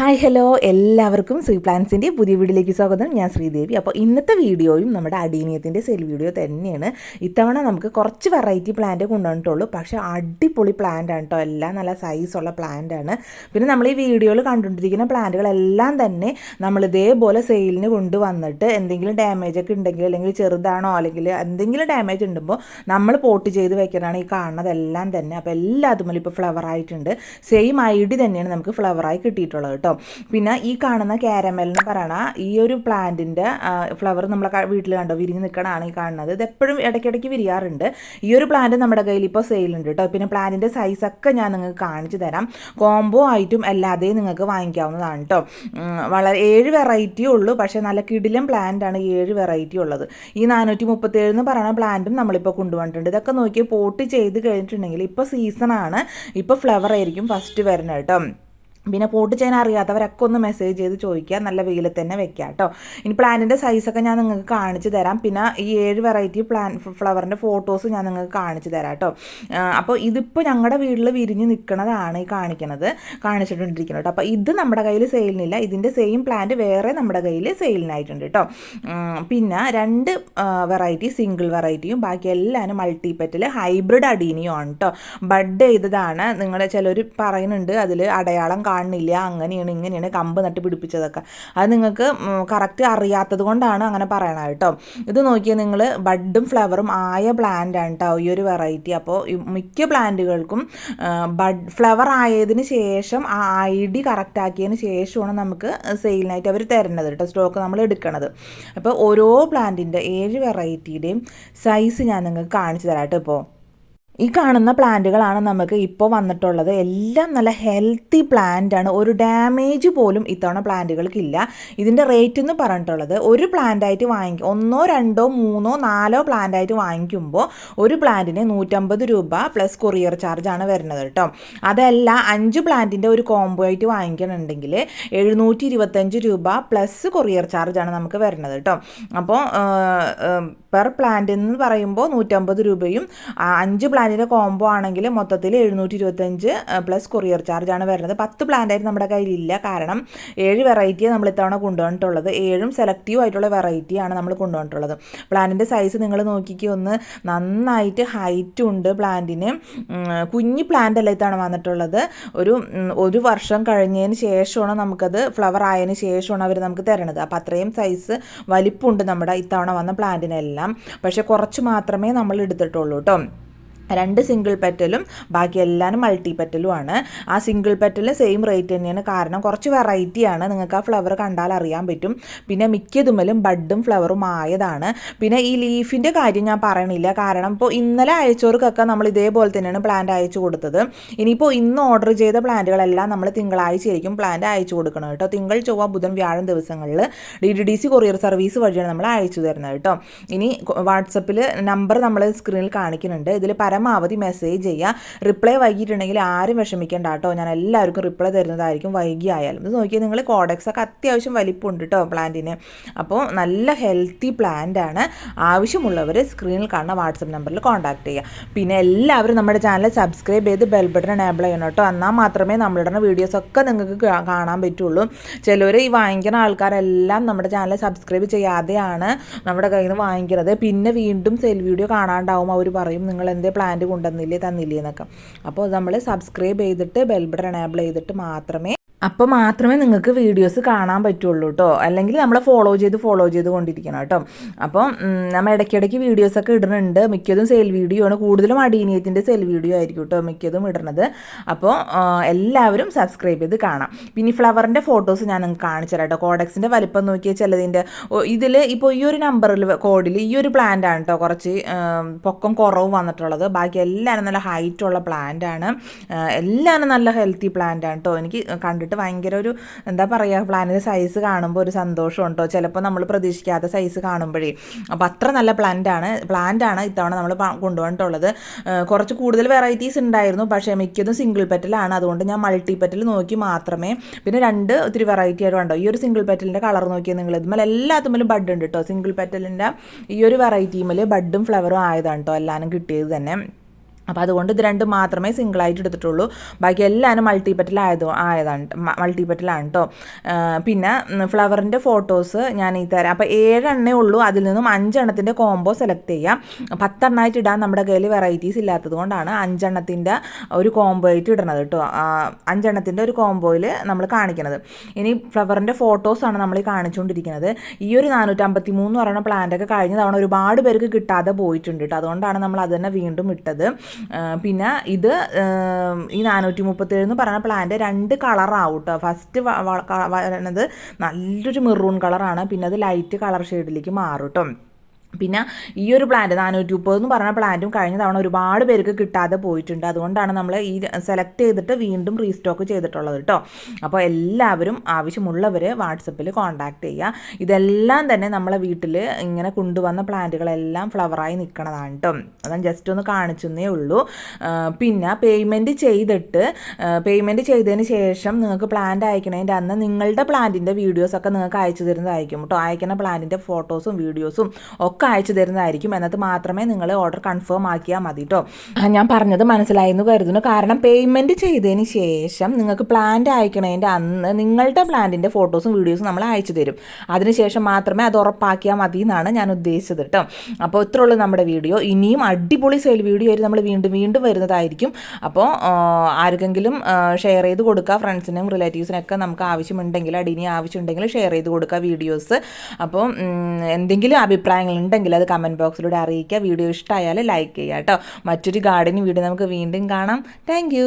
Hi hello എല്ലാവർക്കും സ്വീ പ്ലാൻസിന്റെ പുതിയ വീഡിയോയിലേക്ക് സ്വാഗതം. ഞാൻ ശ്രീദേവി. അപ്പോൾ ഇന്നത്തെ വീഡിയോയും നമ്മുടെ അടീനിയത്തിന്റെ സെൽ വീഡിയോ തന്നെയാണ്. ഇത്തവണ നമുക്ക് കുറച്ച് വെറൈറ്റി പ്ലാന്റ് കൊണ്ടുവന്നിട്ടുള്ളൂ. പക്ഷേ അടിപൊളി പ്ലാന്റ് ആണ് കേട്ടോ എല്ലാം നല്ല സൈസുള്ള പ്ലാന്റ് ആണ്. പിന്നെ നമ്മൾ ഈ വീഡിയോയിൽ കണ്ടുകൊണ്ടിരിക്കുന്ന പ്ലാന്റുകളെല്ലാം തന്നെ നമ്മൾ ഇതേപോലെ സെയിലിന് കൊണ്ടുവന്നിട്ട് എന്തെങ്കിലും ഡാമേജ് ഒക്കെ ഉണ്ടെങ്കിൽ അല്ലെങ്കിൽ ചെറുതാണോ അല്ലെങ്കിൽ എന്തെങ്കിലും ഡാമേജ് ഉണ്ടുമ്പോൾ നമ്മൾ പോട്ട് ചെയ്ത് വെക്കാനാണ് ഈ കാണുന്നതെല്ലാം തന്നെ. അപ്പോൾ എല്ലാ അതുമല്ല ഇപ്പോൾ ഫ്ലവർ ആയിട്ടുണ്ട്. സെയിം ഐ ഡി തന്നെയാണ് നമുക്ക് ഫ്ലവറായി കിട്ടിയിട്ടുള്ളത് കേട്ടോ പിന്നെ ഈ കാണുന്ന കാരമൽ എന്ന് പറയണ ഈ ഒരു പ്ലാന്റിന്റെ ഫ്ലവർ നമ്മളെ വീട്ടിൽ കണ്ടോ വിരിഞ്ഞ് നിൽക്കണതാണ് ഈ കാണുന്നത്. ഇത് എപ്പോഴും ഇടയ്ക്കിടയ്ക്ക് വിരിയാറുണ്ട്. ഈ ഒരു പ്ലാന്റ് നമ്മുടെ കയ്യിൽ ഇപ്പോൾ സെയിലുണ്ട് കേട്ടോ. പിന്നെ പ്ലാന്റിന്റെ സൈസൊക്കെ ഞാൻ നിങ്ങൾക്ക് കാണിച്ചു തരാം. കോംബോ ആയിട്ടും അല്ലാതെയും നിങ്ങൾക്ക് വാങ്ങിക്കാവുന്നതാണ് കേട്ടോ. വളരെ ഏഴ് വെറൈറ്റി ഉള്ളൂ. പക്ഷേ നല്ല കിടിലം പ്ലാന്റ് ആണ് ഏഴ് വെറൈറ്റി ഉള്ളത്. ഈ നാനൂറ്റി മുപ്പത്തേഴ് എന്ന് പറയുന്ന പ്ലാന്റും നമ്മളിപ്പോൾ കൊണ്ടുവന്നിട്ടുണ്ട്. ഇതൊക്കെ നോക്കി പോട്ട് ചെയ്ത് കഴിഞ്ഞിട്ടുണ്ടെങ്കിൽ ഇപ്പോൾ സീസണാണ് ഇപ്പോൾ ഫ്ലവർ ആയിരിക്കും ഫസ്റ്റ് വരുന്നത് കേട്ടോ. പിന്നെ പോട്ട് ചെയ്യാൻ അറിയാത്തവരൊക്കെ ഒന്ന് മെസ്സേജ് ചെയ്ത് ചോദിക്കുക. നല്ല വെയിൽ തന്നെ വെക്കുക കേട്ടോ. ഇനി പ്ലാന്റിന്റെ സൈസൊക്കെ ഞാൻ നിങ്ങൾക്ക് കാണിച്ചു തരാം. പിന്നെ ഈ ഏഴ് വെറൈറ്റി പ്ലാൻ ഫ്ലവറിന്റെ ഫോട്ടോസ് ഞാൻ നിങ്ങൾക്ക് കാണിച്ചു തരാം കേട്ടോ. അപ്പോൾ ഇതിപ്പോൾ ഞങ്ങളുടെ വീട്ടിൽ വിരിഞ്ഞ് നിൽക്കുന്നതാണ് ഈ കാണിക്കുന്നത് കാണിച്ചിട്ടുണ്ടിരിക്കുന്നത് കേട്ടോ. അപ്പോൾ ഇത് നമ്മുടെ കയ്യിൽ സെയിലിനില്ല ഇതിന്റെ സെയിം പ്ലാന്റ് വേറെ നമ്മുടെ കയ്യിൽ സെയിലിനായിട്ടുണ്ട് കേട്ടോ. പിന്നെ രണ്ട് വെറൈറ്റി സിംഗിൾ വെറൈറ്റിയും ബാക്കി എല്ലാവരും മൾട്ടിപ്പറ്റിൽ ഹൈബ്രിഡ് അടീനിയും ആണ് കേട്ടോ. ബഡ് ചെയ്തതാണ്. നിങ്ങൾ ചിലർ പറയുന്നുണ്ട് അതിൽ അടയാളം കാണുന്നില്ല അങ്ങനെയാണ് ഇങ്ങനെയാണ് കമ്പ് നട്ട് പിടിപ്പിച്ചതൊക്കെ. അത് നിങ്ങൾക്ക് കറക്റ്റ് അറിയാത്തത് കൊണ്ടാണ് അങ്ങനെ പറയണത് കേട്ടോ. ഇത് നോക്കിയാൽ നിങ്ങൾ ബഡും ഫ്ലവറും ആയ പ്ലാന്റ് ആണ് കേട്ടോ ഈ ഒരു വെറൈറ്റി അപ്പോൾ മിക്ക പ്ലാന്റുകൾക്കും ബഡ് ഫ്ലവർ ആയതിന് ശേഷം ആ ഐ ഡി കറക്റ്റ് ആക്കിയതിന് ശേഷമാണ് നമുക്ക് സെയിലിനായിട്ട് അവർ തരുന്നത് കേട്ടോ സ്റ്റോക്ക് നമ്മൾ എടുക്കണത്. അപ്പോൾ ഓരോ പ്ലാന്റിന്റെ ഏഴ് വെറൈറ്റിയുടെയും സൈസ് ഞാൻ നിങ്ങൾക്ക് കാണിച്ചു തരാം കേട്ടോ ഇപ്പോൾ ഈ കാണുന്ന പ്ലാന്റുകളാണ് നമുക്ക് ഇപ്പോൾ വന്നിട്ടുള്ളത്. എല്ലാം നല്ല ഹെൽത്തി പ്ലാന്റ് ആണ്. ഒരു ഡാമേജ് പോലും ഇത്തവണ പ്ലാന്റുകൾക്കില്ല ഇതിന്റെ റേറ്റ് എന്ന് പറഞ്ഞിട്ടുള്ളത് ഒരു പ്ലാന്റായിട്ട് വാങ്ങിക്കും ഒന്നോ രണ്ടോ മൂന്നോ നാലോ പ്ലാന്റായിട്ട് വാങ്ങിക്കുമ്പോൾ ഒരു പ്ലാന്റിന് നൂറ്റമ്പത് രൂപ പ്ലസ് കൊറിയർ ചാർജാണ് വരുന്നത് കേട്ടോ. അതല്ല അഞ്ച് പ്ലാന്റിന്റെ ഒരു കോംബോ ആയിട്ട് വാങ്ങിക്കണമെന്നുണ്ടെങ്കിൽ എഴുന്നൂറ്റി ഇരുപത്തഞ്ച് രൂപ പ്ലസ് കൊറിയർ ചാർജാണ് നമുക്ക് വരുന്നത് കേട്ടോ. അപ്പോൾ പെർ പ്ലാന്റ് എന്ന് പറയുമ്പോൾ നൂറ്റമ്പത് രൂപയും അഞ്ച് പ്ലാന്റിന്റെ കോംബോ ആണെങ്കിൽ മൊത്തത്തിൽ എഴുന്നൂറ്റി ഇരുപത്തഞ്ച് പ്ലസ് കൊറിയർ ചാർജ് ആണ് വരുന്നത്. പത്ത് പ്ലാന്റായിട്ട് നമ്മുടെ കയ്യിലില്ല. കാരണം ഏഴ് വെറൈറ്റിയാണ് നമ്മൾ ഇത്തവണ കൊണ്ടുവന്നിട്ടുള്ളത്. ഏഴും സെലക്റ്റീവ് ആയിട്ടുള്ള വെറൈറ്റിയാണ് നമ്മൾ കൊണ്ടുവന്നിട്ടുള്ളത്. പ്ലാന്റിന്റെ സൈസ് നിങ്ങൾ നോക്കിക്കുക ഒന്ന്. നന്നായിട്ട് ഹൈറ്റ് ഉണ്ട് പ്ലാന്റിന് കുഞ്ഞി പ്ലാന്റ് അല്ല ഇത്തവണ വന്നിട്ടുള്ളത്. ഒരു ഒരു വർഷം കഴിഞ്ഞതിന് ശേഷമാണ് നമുക്കത് ഫ്ലവർ ആയതിന് ശേഷമാണ് അവർ നമുക്ക് തരണത്. അപ്പോൾ അത്രയും സൈസ് വലിപ്പമുണ്ട് നമ്മുടെ ഇത്തവണ വന്ന പ്ലാന്റിനെല്ലാം പക്ഷേ കുറച്ച് മാത്രമേ നമ്മൾ എടുത്തിട്ടുള്ളൂ കേട്ടോ രണ്ട് സിംഗിൾ പെറ്റലും ബാക്കി എല്ലാവരും മൾട്ടി പെറ്റലും ആണ്. ആ സിംഗിൾ പെറ്റലും സെയിം റേറ്റ് തന്നെയാണ്. കാരണം കുറച്ച് വെറൈറ്റിയാണ് നിങ്ങൾക്ക് ആ ഫ്ലവർ കണ്ടാൽ അറിയാൻ പറ്റും. പിന്നെ മിക്കതുമലും ബഡും ഫ്ലവറും ആയതാണ്. പിന്നെ ഈ ലീഫിന്റെ കാര്യം ഞാൻ പറയണില്ല. കാരണം ഇപ്പോൾ ഇന്നലെ അയച്ചവർക്കൊക്കെ നമ്മൾ ഇതേപോലെ തന്നെയാണ് പ്ലാന്റ് അയച്ചു കൊടുത്തത്. ഇനിയിപ്പോൾ ഇന്ന് ഓർഡർ ചെയ്ത പ്ലാന്റുകളെല്ലാം നമ്മൾ തിങ്കളാഴ്ച ആയിരിക്കും പ്ലാന്റ് അയച്ചു കൊടുക്കണം കേട്ടോ. തിങ്കൾ ചൊവ്വ ബുധൻ വ്യാഴം ദിവസങ്ങളിൽ D D D C courier service വഴിയാണ് നമ്മൾ അയച്ചു തരുന്നത് കേട്ടോ. ഇനി വാട്സപ്പിൽ നമ്പർ നമ്മൾ സ്ക്രീനിൽ കാണിക്കുന്നുണ്ട്. ഇതിൽ പര പരമാവധി മെസ്സേജ് ചെയ്യുക. റിപ്ലൈ വൈകിട്ടുണ്ടെങ്കിൽ ആരും വിഷമിക്കേണ്ട കേട്ടോ. ഞാൻ എല്ലാവർക്കും റിപ്ലൈ തരുന്നതായിരിക്കും വൈകി ആയാലും ഇത് നോക്കിയാൽ നിങ്ങൾ കോഡക്സ് ഒക്കെ അത്യാവശ്യം വലിപ്പമുണ്ട് കേട്ടോ പ്ലാന്റിന് അപ്പോൾ നല്ല ഹെൽത്തി പ്ലാന്റ് ആണ്. ആവശ്യമുള്ളവർ സ്ക്രീനിൽ കാണുന്ന വാട്സപ്പ് നമ്പറിൽ കോൺടാക്ട് ചെയ്യുക. പിന്നെ എല്ലാവരും നമ്മുടെ ചാനൽ സബ്സ്ക്രൈബ് ചെയ്ത് ബെൽ ബട്ടൺ എനേബിൾ ചെയ്യണം കേട്ടോ. എന്നാൽ മാത്രമേ നമ്മളിടുന്ന വീഡിയോസൊക്കെ നിങ്ങൾക്ക് കാണാൻ പറ്റുള്ളൂ. ചിലർ ഈ വാങ്ങിക്കുന്ന ആൾക്കാരെല്ലാം നമ്മുടെ ചാനൽ സബ്സ്ക്രൈബ് ചെയ്യാതെയാണ് നമ്മുടെ കയ്യിൽ നിന്ന് വാങ്ങിക്കുന്നത് പിന്നെ വീണ്ടും സെൽ വീഡിയോ കാണാണ്ടാവും. അവർ പറയും നിങ്ങൾ എന്തേ പ്ലാൻ പ്ലാന്റ് കൊണ്ടുവന്നില്ലേ തന്നില്ലേ എന്നൊക്കെ. അപ്പോൾ നമ്മൾ സബ്സ്ക്രൈബ് ചെയ്തിട്ട് ബെൽ ബട്ടൺ എനേബിൾ ചെയ്തിട്ട് മാത്രമേ അപ്പോൾ മാത്രമേ നിങ്ങൾക്ക് വീഡിയോസ് കാണാൻ പറ്റുള്ളൂ കേട്ടോ അല്ലെങ്കിൽ നമ്മളെ ഫോളോ ചെയ്ത് ഫോളോ ചെയ്ത് കൊണ്ടിരിക്കണം കേട്ടോ അപ്പോൾ നമ്മൾ ഇടയ്ക്കിടയ്ക്ക് വീഡിയോസൊക്കെ ഇടുന്നുണ്ട്. മിക്കതും സെയിൽ വീഡിയോ ആണ്. കൂടുതലും അടീനിയത്തിന്റെ സെയിൽ വീഡിയോ ആയിരിക്കും കേട്ടോ മിക്കതും ഇടുന്നത്. അപ്പോൾ എല്ലാവരും സബ്സ്ക്രൈബ് ചെയ്ത് കാണാം. പിന്നെ ഫ്ലവറിന്റെ ഫോട്ടോസ് ഞാൻ നിങ്ങൾക്ക് കാണിച്ചു തരാം കേട്ടോ കോഡക്സിന്റെ വലിപ്പം നോക്കിയാൽ ചിലതിന്റെ ഇതിൽ ഇപ്പോൾ ഈ ഒരു നമ്പറിൽ കോഡിൽ ഈ ഒരു പ്ലാന്റ് ആണ് കേട്ടോ കുറച്ച് പൊക്കം കുറവ് വന്നിട്ടുള്ളത്. ബാക്കി എല്ലാവരും നല്ല ഹൈറ്റുള്ള പ്ലാന്റ് ആണ്. എല്ലാവരും നല്ല ഹെൽത്തി പ്ലാന്റ് ആണ് കേട്ടോ എനിക്ക് കണ്ടിട്ട് കണ്ടിട്ട് ഭയങ്കര ഒരു എന്താ പറയുക പ്ലാനിന്റെ സൈസ് കാണുമ്പോൾ ഒരു സന്തോഷം ഉണ്ടോ ചിലപ്പോൾ നമ്മൾ പ്രതീക്ഷിക്കാത്ത സൈസ് കാണുമ്പോഴേ. അപ്പോൾ അത്ര നല്ല പ്ലാന്റാണ് പ്ലാന്റാണ് ഇത്തവണ നമ്മൾ കൊണ്ടുവന്നിട്ടുള്ളത്. കുറച്ച് കൂടുതൽ വെറൈറ്റീസ് ഉണ്ടായിരുന്നു. പക്ഷേ മിക്കതും സിംഗിൾ പെറ്റലാണ് അതുകൊണ്ട് ഞാൻ മൾട്ടി പെറ്റൽ നോക്കി മാത്രമേ. പിന്നെ രണ്ട് ഒത്തിരി വെറൈറ്റി ആയിട്ട് ഉണ്ടോ ഈ ഒരു സിംഗിൾ പെറ്റലിന്റെ കളർ നോക്കിയാൽ നിങ്ങൾ ഇതുമല്ല എല്ലാത്തുമ്മലും ബഡ് ഉണ്ട് കേട്ടോ സിംഗിൾ പെറ്റലിന്റെ ഈ ഒരു വെറൈറ്റിയുമ്മൽ ബഡും ഫ്ലവറും ആയതാണ് കേട്ടോ എല്ലാവരും കിട്ടിയത് തന്നെ. അപ്പോൾ അതുകൊണ്ട് ഇത് രണ്ടും മാത്രമേ സിംഗിളായിട്ട് എടുത്തിട്ടുള്ളൂ. ബാക്കി എല്ലാവരും മൾട്ടിപ്പറ്റിലായതോ ആയതാണ് മൾട്ടിപ്പറ്റിലാണ് കേട്ടോ പിന്നെ ഫ്ലവറിന്റെ ഫോട്ടോസ് ഞാൻ ഈ തരാം. അപ്പോൾ ഏഴെണ്ണേ ഉള്ളൂ. അതിൽ നിന്നും അഞ്ചെണ്ണത്തിന്റെ കോംബോ സെലക്ട് ചെയ്യാം. പത്തെണ്ണമായിട്ട് ഇടാൻ നമ്മുടെ കയ്യിൽ വെറൈറ്റീസ് ഇല്ലാത്തത് കൊണ്ടാണ് അഞ്ചെണ്ണത്തിന്റെ ഒരു കോംബോ ആയിട്ട് ഇടണത് കേട്ടോ അഞ്ചെണ്ണത്തിന്റെ ഒരു കോംബോയിൽ നമ്മൾ കാണിക്കുന്നത് ഇനി ഫ്ലവറിന്റെ ഫോട്ടോസാണ് നമ്മൾ കാണിച്ചുകൊണ്ടിരിക്കുന്നത് ഈ ഒരു നാനൂറ്റമ്പത്തി മൂന്ന് പറയുന്ന പ്ലാന്റൊക്കെ കഴിഞ്ഞ തവണ ഒരുപാട് പേർക്ക് കിട്ടാതെ പോയിട്ടുണ്ട് കേട്ടോ അതുകൊണ്ടാണ് നമ്മൾ അത് തന്നെ വീണ്ടും ഇട്ടത്. പിന്നെ ഇത് ഈ നാനൂറ്റി മുപ്പത്തേഴ് എന്ന് പറയുന്ന പ്ലാന്റ് രണ്ട് കളറാവും കേട്ടോ ഫസ്റ്റ് വരണത് നല്ലൊരു മെറൂൺ കളറാണ് പിന്നെ അത് ലൈറ്റ് കളർ ഷെയ്ഡിലേക്ക് മാറും കേട്ടോ പിന്നെ ഈ ഒരു പ്ലാന്റ് നാനൂറ്റി മുപ്പത് എന്ന് പറഞ്ഞ പ്ലാന്റും കഴിഞ്ഞ തവണ ഒരുപാട് പേർക്ക് കിട്ടാതെ പോയിട്ടുണ്ട്. അതുകൊണ്ടാണ് നമ്മൾ ഈ സെലക്ട് ചെയ്തിട്ട് വീണ്ടും റീസ്റ്റോക്ക് ചെയ്തിട്ടുള്ളത് കേട്ടോ അപ്പോൾ എല്ലാവരും ആവശ്യമുള്ളവർ വാട്സപ്പിൽ കോൺടാക്ട് ചെയ്യുക ഇതെല്ലാം തന്നെ നമ്മളെ വീട്ടിൽ ഇങ്ങനെ കൊണ്ടുവന്ന പ്ലാന്റുകളെല്ലാം ഫ്ലവറായി നിൽക്കണതാണ് കേട്ടോ അതാണ് ജസ്റ്റ് ഒന്ന് കാണിച്ചെന്നേ ഉള്ളൂ. പിന്നെ പേയ്മെന്റ് ചെയ്തിട്ട് പേയ്മെന്റ് ചെയ്തതിന് ശേഷം നിങ്ങൾക്ക് പ്ലാന്റ് അയക്കണതിന്റെ അന്ന് നിങ്ങളുടെ പ്ലാന്റിന്റെ വീഡിയോസൊക്കെ നിങ്ങൾക്ക് അയച്ചു തരുന്നതായിരിക്കും കേട്ടോ അയക്കുന്ന പ്ലാന്റിന്റെ ഫോട്ടോസും വീഡിയോസും ഒക്കെ ഒക്കെ അയച്ചു തരുന്നതായിരിക്കും. എന്നത് മാത്രമേ നിങ്ങൾ ഓർഡർ കൺഫേം ആക്കിയാൽ മതി കേട്ടോ ഞാൻ പറഞ്ഞത് മനസ്സിലായി എന്ന് കരുതുന്നു. കാരണം പേയ്മെന്റ് ചെയ്തതിന് ശേഷം നിങ്ങൾക്ക് പ്ലാന്റ് അയക്കണതിന്റെ അന്ന് നിങ്ങളുടെ പ്ലാന്റിന്റെ ഫോട്ടോസും വീഡിയോസും നമ്മൾ അയച്ചു തരും. അതിനുശേഷം മാത്രമേ അത് ഉറപ്പാക്കിയാൽ മതി എന്നാണ് ഞാൻ ഉദ്ദേശിച്ചത് കേട്ടോ അപ്പോൾ ഇത്ര ഉള്ളൂ നമ്മുടെ വീഡിയോ ഇനിയും അടിപൊളി സെയിൽ വീഡിയോ ആയിട്ട് നമ്മൾ വീണ്ടും വീണ്ടും വരുന്നതായിരിക്കും. അപ്പോൾ ആർക്കെങ്കിലും ഷെയർ ചെയ്ത് കൊടുക്കുക ഫ്രണ്ട്സിനും റിലേറ്റീവ്സിനൊക്കെ നമുക്ക് ആവശ്യമുണ്ടെങ്കിൽ അടിനി ആവശ്യമുണ്ടെങ്കിൽ ഷെയർ ചെയ്ത് കൊടുക്കുക വീഡിയോസ് അപ്പോൾ എന്തെങ്കിലും അഭിപ്രായങ്ങൾ ഉണ്ടെങ്കിൽ അത് കമന്റ് ബോക്സിലൂടെ അറിയിക്കുക. വീഡിയോ ഇഷ്ടമായാൽ ലൈക്ക് ചെയ്യുക കേട്ടോ. മറ്റൊരു ഗാർഡനിങ് വീഡിയോ നമുക്ക് വീണ്ടും കാണാം. താങ്ക്